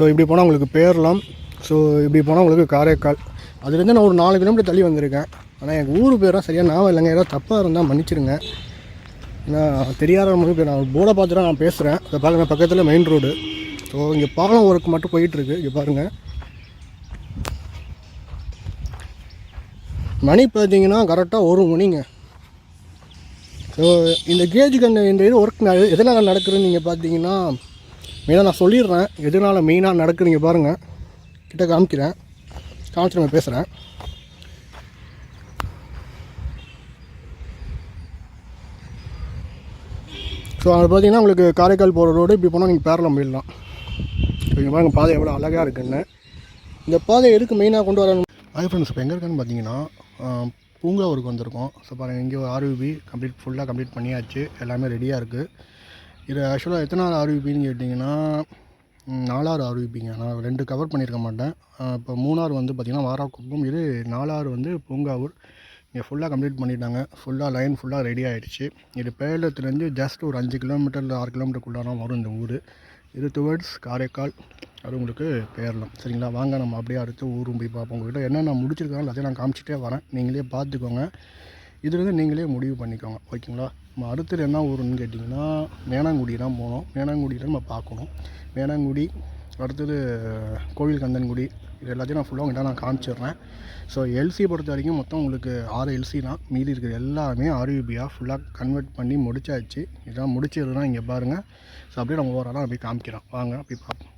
So இப்படி போனால் உங்களுக்கு பேரலாம். ஸோ இப்படி போனால் உங்களுக்கு காரைக்கால். அதுலேருந்து நான் ஒரு நாலு கிலோமீட்டர் தள்ளி வந்திருக்கேன். ஆனால் எங்கள் ஊர் பேரும் சரியாக ஞாபகம் இல்லைங்க. ஏதாவது தப்பாக இருந்தால் மன்னிச்சிருங்க. ஏன்னா தெரியாதவங்களுக்கு நான் போர்டை பார்த்து தான் நான் பேசுகிறேன் இதை பாருங்க பக்கத்தில் மெயின் ரோடு ஸோ இங்கே பாலம் ஒர்க் மட்டும் போயிட்டுருக்கு. இங்கே பாருங்கள் மணி பார்த்தீங்கன்னா கரெக்டாக ஒரு மணிங்க. ஸோ இந்த கேஜுக்கு அந்த இந்த இது ஒர்க் எதனால் நடக்குதுன்னு நீங்கள் பார்த்தீங்கன்னா மெயினாக நான் சொல்லிடுறேன். எதனால் மெயினாக நடக்குறீங்க பாருங்கள் கிட்ட காமிக்கிறேன். காமிச்சு நம்ம பேசுகிறேன் ஸோ அது பார்த்தீங்கன்னா உங்களுக்கு காரைக்கால் போகிற ரோடு இப்படி போனால் நீங்கள் பேரலாம் போயிடலாம். ஸோ இங்கே பாருங்கள் பாதை எவ்வளோ அழகாக இருக்குன்னு. இந்த பாதை எதுக்கு மெயினாக கொண்டு வரணும்? ஹாய் ஃப்ரெண்ட்ஸ் இப்போ எங்கே இருக்குன்னு பார்த்தீங்கன்னா பூங்காவூருக்கு வந்திருக்கோம். ஸோ பாருங்கள் இங்கே ஆர்யூபி ஆர்விபி கம்ப்ளீட் ஃபுல்லாக கம்ப்ளீட் பண்ணியாச்சு. எல்லாமே ரெடியாக இருக்குது இது ஆக்சுவலாக எத்தனை நாள் ஆர்விபின்னு கேட்டிங்கன்னா நாலாறு ஆர்விபிங்க. நான் ரெண்டு கவர் பண்ணியிருக்க மாட்டேன். இப்போ மூணாறு வந்து பார்த்திங்கன்னா வாராக்குப்பம். இது நாலாறு வந்து பூங்காவூர். இங்கே ஃபுல்லாக கம்ப்ளீட் பண்ணிட்டாங்க. ஃபுல்லாக லைன் ஃபுல்லாக ரெடி ஆகிடுச்சு இது பேலத்துலேருந்து ஜஸ்ட் ஒரு அஞ்சு கிலோமீட்டர் இல்லை ஆறு கிலோமீட்டருக்குள்ளார வரும் இந்த ஊர். இது டுவர்ட்ஸ் காரைக்கால். அது உங்களுக்கு பேரலாம் சரிங்களா? வாங்க நம்ம அப்படியே அடுத்து ஊரும் போய் பார்ப்போம். உங்கள்கிட்ட என்னென்ன முடிச்சிருக்காங்களோ எல்லாத்தையும் நான் காமிச்சிட்டே வரேன். நீங்களே பார்த்துக்கோங்க. இதுலேருந்து நீங்களே முடிவு பண்ணிக்கோங்க. ஓகேங்களா? நம்ம அடுத்தது என்ன ஊருன்னு கேட்டிங்கன்னா மேனாங்குடி தான் போகணும். மேனாங்குடியில் நம்ம பார்க்கணும். மேனாங்குடி அடுத்தது கோவில் கந்தன்குடி இது எல்லாத்தையும் நான் ஃபுல்லாக உங்கள்கிட்ட நான் காமிச்சிடுறேன். ஸோ எல்சி பொறுத்த வரைக்கும் மொத்தம் உங்களுக்கு ஆறு எல்சி தான். மீதி இருக்கிற எல்லாமே ஆர்யூபியாக ஃபுல்லாக கன்வெர்ட் பண்ணி முடிச்சாச்சு. இதான் முடிச்சதுன்னா இங்கே பாருங்கள் ஸோ அப்படியே நம்ம ஓவராலாக அப்படியே காமிக்கிறோம் வாங்க அப்படி பார்ப்போம்.